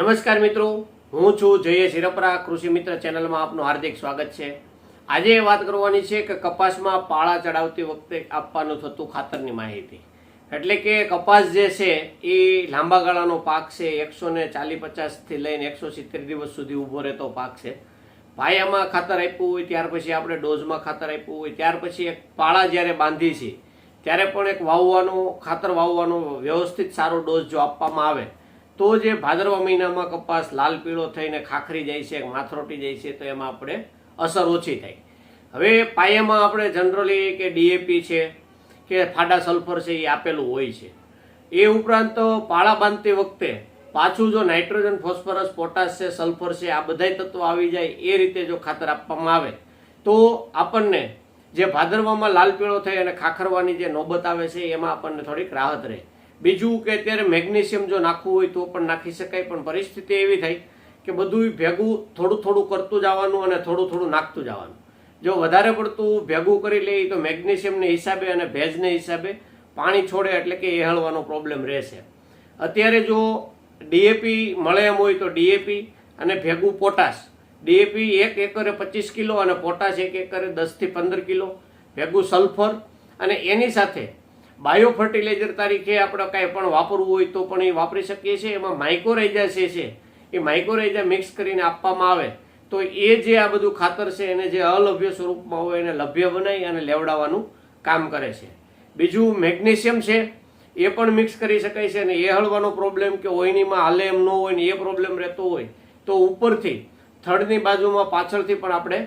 નમસ્કાર મિત્રો, હું છું જય શિરપરા કૃષિ મિત્ર ચેનલમાં આપનું હાર્દિક સ્વાગત છે. આજે વાત કરવાની છે કે કપાસમાં પાળા ચડાવતી વખતે આપવાનું થતું ખાતરની માહિતી. એટલે કે કપાસ જે છે, એ લાંબા ગાળાનો પાક છે, એકસો ને ચાલીસ પચાસથી લઈને એકસો સિત્તેર દિવસ સુધી ઊભો રહેતો પાક છે. પાયામાં ખાતર આપ્યું હોય, ત્યાર પછી આપણે ડોઝમાં ખાતર આપ્યું હોય, ત્યાર પછી એક પાળા જ્યારે બાંધી છે, ત્યારે પણ એક વાવવાનો, ખાતર વાવવાનો વ્યવસ્થિત સારો ડોઝ જો આપવામાં આવે તો જે ભાદરવા મહિનામાં કપાસ લાલ પીળો થઈને ખાખરી જાય છે માથરોટી જાય છે, તો એમાં આપણે અસર ઓછી થાય. હવે પાયામાં આપણે જનરલી કે ડીએપી છે, કે ફાડા સલ્ફર છે, એ આપેલું હોય છે. એ ઉપરાંત પાળા બાંધતી વખતે પાછું જો નાઇટ્રોજન, ફોસ્ફરસ, પોટાશ છે, સલ્ફર છે, આ બધાય તત્વો આવી જાય, એ રીતે જો ખાતર આપવામાં આવે, તો આપણને જે ભાદરવામાં લાલ પીળો થઈ અને ખાખરવાની જે નોબત આવે છે, એમાં આપણને થોડીક રાહત રહે. બીજું કે અત્યારે મેગ્નેશિયમ જો નાખવું હોય તો પણ નાખી શકાય, પણ પરિસ્થિતિ એવી થઈ કે બધું ભેગું થોડું થોડું કરતું જવાનું અને થોડું થોડું નાખતું જવાનું. જો વધારે પડતું ભેગું કરી લઈએ તો મેગ્નેશિયમને હિસાબે અને ભેજને હિસાબે પાણી છોડે એટલે કે એહળવાનો પ્રોબ્લેમ રહેશે. અત્યારે જો ડીએપી મળે એમ હોય તો ડીએપી અને ભેગું પોટાશ. ડીએપી એક એકરે પચીસ કિલો અને પોટાશ એક એકરે દસથી પંદર કિલો. ભેગું સલ્ફર અને એની સાથે બાયો ફર્ટિલાઇઝર તરીકે આપણે કાંઈ પણ વાપરવું હોય તો પણ એ વાપરી શકીએ છીએ. એમાં માઇકોરાઇઝા જે છે. એ માઇકોરાઇઝા મિક્સ કરીને આપવામાં આવે તો એ જે આ બધું ખાતર છે એને જે અલભ્ય સ્વરૂપમાં હોય એને લભ્ય બનાવી અને લેવડાવવાનું કામ કરે છે. બીજું મેગ્નેશિયમ છે, એ પણ મિક્સ કરી શકાય છે અને એ હળવાનો પ્રોબ્લેમ કે ઓઈનીમાં હાલે એમ ન હોય ને એ પ્રોબ્લેમ રહેતો હોય તો ઉપરથી, થડની બાજુમાં પાછળથી પણ આપણે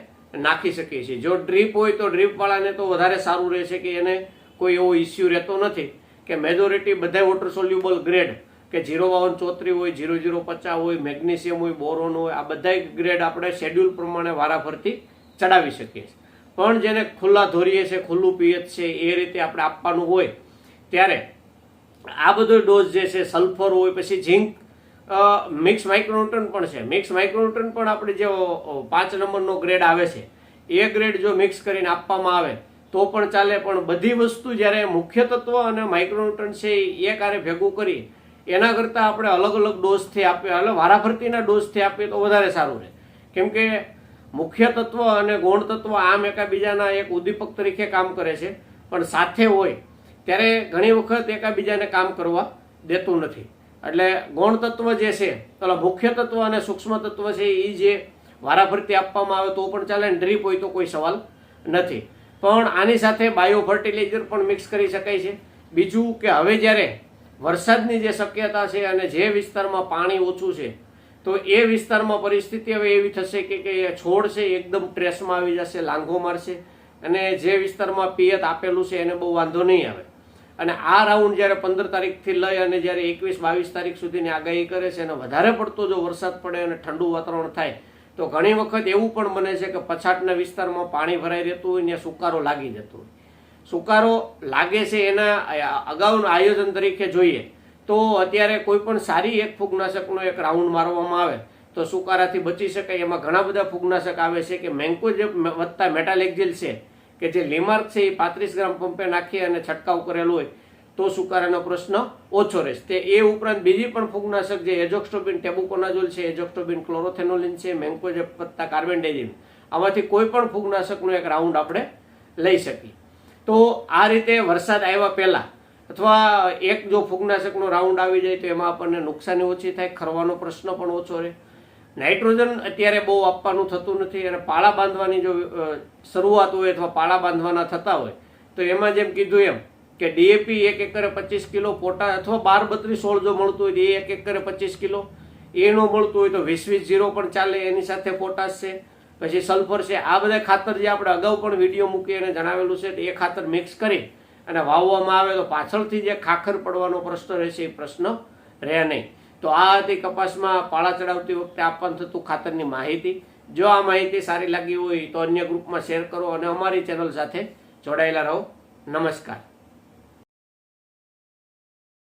નાખી શકીએ છીએ. જો ડ્રીપ હોય તો ડ્રીપવાળાને તો વધારે સારું રહેશે કે એને કોઈ એવો ઇસ્યુ રહેતો નથી કે મેજોરિટી બધા વોટર સોલ્યુબલ ગ્રેડ કે ઝીરો બાવન ચોત્રી હોય ઝીરો ઝીરો પચાસ હોય મેગ્નેશિયમ હોય બોરોન હોય, આ બધા ગ્રેડ આપણે શેડ્યુલ પ્રમાણે વારાફરતી ચડાવી શકીએ છીએ. પણ જેને ખુલ્લા ધોરીએ છે, ખુલ્લું પીએચ છે, એ રીતે આપણે આપવાનું હોય, ત્યારે આ બધો ડોઝ જે છે સલ્ફર હોય, પછી ઝીંક મિક્સ માઇક્રોન્યુટ્રન પણ છે. મિક્સ માઇક્રોન્યુટ્રન પણ આપણે જે પાંચ નંબરનો ગ્રેડ આવે છે, એ ગ્રેડ જો મિક્સ કરીને આપવામાં આવે તો પણ ચાલે, પણ બધી વસ્તુ જ્યારે મુખ્ય તત્વ અને માઇક્રોન્યુટ્રન છે એ કારે ભેગું કરી, એના કરતાં આપણે અલગ અલગ ડોઝથી આપીએ એટલે વારાફરતીના ડોઝથી આપીએ તો વધારે સારું રહે. કેમ કે મુખ્ય તત્વ અને ગૌણ તત્વ આમ એકાબીજાના એક ઉદ્દીપક તરીકે કામ કરે છે, પણ સાથે હોય, ત્યારે ઘણી વખત એકાબીજાને કામ કરવા દેતું નથી. એટલે ગૌણ તત્વ જે છે, પેલા મુખ્ય તત્વ અને સૂક્ષ્મ તત્વ છે એ જે વારાફરતી આપવામાં આવે તો પણ ચાલે ડ્રીપ હોય તો કોઈ સવાલ નથી. પણ આની સાથે બાયો ફર્ટિલાઇઝર પણ મિક્સ કરી શકાય છે. બીજું કે હવે જ્યારે વરસાદની જે શક્યતા છે અને જે વિસ્તારમાં પાણી ઓછું છે, તો એ વિસ્તારમાં પરિસ્થિતિ હવે એવી થશે કે કે છોડ છે એકદમ ટ્રેસમાં આવી જશે, લાંઘો મારશે અને જે વિસ્તારમાં પિયત આપેલું છે એને બહુ વાંધો નહીં આવે. અને આ રાઉન્ડ જ્યારે પંદર તારીખથી લઈ અને જ્યારે એકવીસ બાવીસ તારીખ સુધીની આગાહી કરે છે અને વધારે પડતો જો વરસાદ પડે અને ઠંડુ વાતાવરણ થાય તો ઘણી વખત એવું પણ બને છે કે પછાટના વિસ્તારમાં પાણી ભરાઈ રહેતું હોય ને સુકારો લાગી જતો હોય. સુકારો લાગે છે એના અગાઉના આયોજન તરીકે જોઈએ તો અત્યારે કોઈ પણ સારી એક ફૂગનાશકનો એક રાઉન્ડ મારવામાં આવે તો સુકારાથી બચી શકાય. એમાં ઘણા બધા ફૂગનાશક આવે છે કે મેન્કો જે વત્તા મેટાલેક્ઝિલ છે કે જે લીમાર્ક છે એ પાંત્રીસ ગ્રામ પંપે નાખી અને છંટકાવ કરેલો હોય તો સુકારાનો પ્રશ્ન ઓછો રહેશે. તે એ ઉપરાંત બીજી પણ ફૂગનાશક જે એજોક્સ્ટોબિન ટેબુકોનાઝોલ છે એજોક્સ્ટોબિન ક્લોરોથેનોલિન છે મેન્કો જે પત્તા કાર્બેન્ડેજિન આમાંથી કોઈ પણ ફૂગનાશકનો એક રાઉન્ડ આપણે લઈ શકીએ. તો આ રીતે વરસાદ આવ્યા પહેલાં અથવા એક જો ફૂગનાશકનો રાઉન્ડ આવી જાય તો એમાં આપણને નુકસાની ઓછી થાય, ખરવાનો પ્રશ્ન પણ ઓછો રહે. નાઇટ્રોજન અત્યારે બહુ આપવાનું થતું નથી અને પાળા બાંધવાની જો શરૂઆત હોય અથવા પાળા બાંધવાના થતા હોય, તો એમાં જેમ કીધું એમ કે ડીએપી એક એકરે પચીસ કિલો, પોટા અથવા બાર બત્રીસ સોળ જો મળતું હોય તો એ એક એકરે પચીસ કિલો. એનું મળતું હોય તો વીસ વીસ જીરો પણ ચાલે, એની સાથે પોટાશ છે. પછી સલ્ફર છે, આ બધા ખાતર જે આપણે અગાઉ પણ વીડિયો મૂકી અને જણાવેલું છે, એ ખાતર મિક્સ કરી અને વાવવામાં આવે તો પાછળથી જે ખાખર પડવાનો પ્રશ્ન રહેશે, એ પ્રશ્ન રહે નહીં. તો આ હતી કપાસમાં પાળા ચડાવતી વખતે આપવાનું થતું ખાતરની માહિતી. જો આ માહિતી સારી લાગી હોય તો અન્ય ગ્રુપમાં શેર કરો અને અમારી ચેનલ સાથે જોડાયેલા રહો. નમસ્કાર.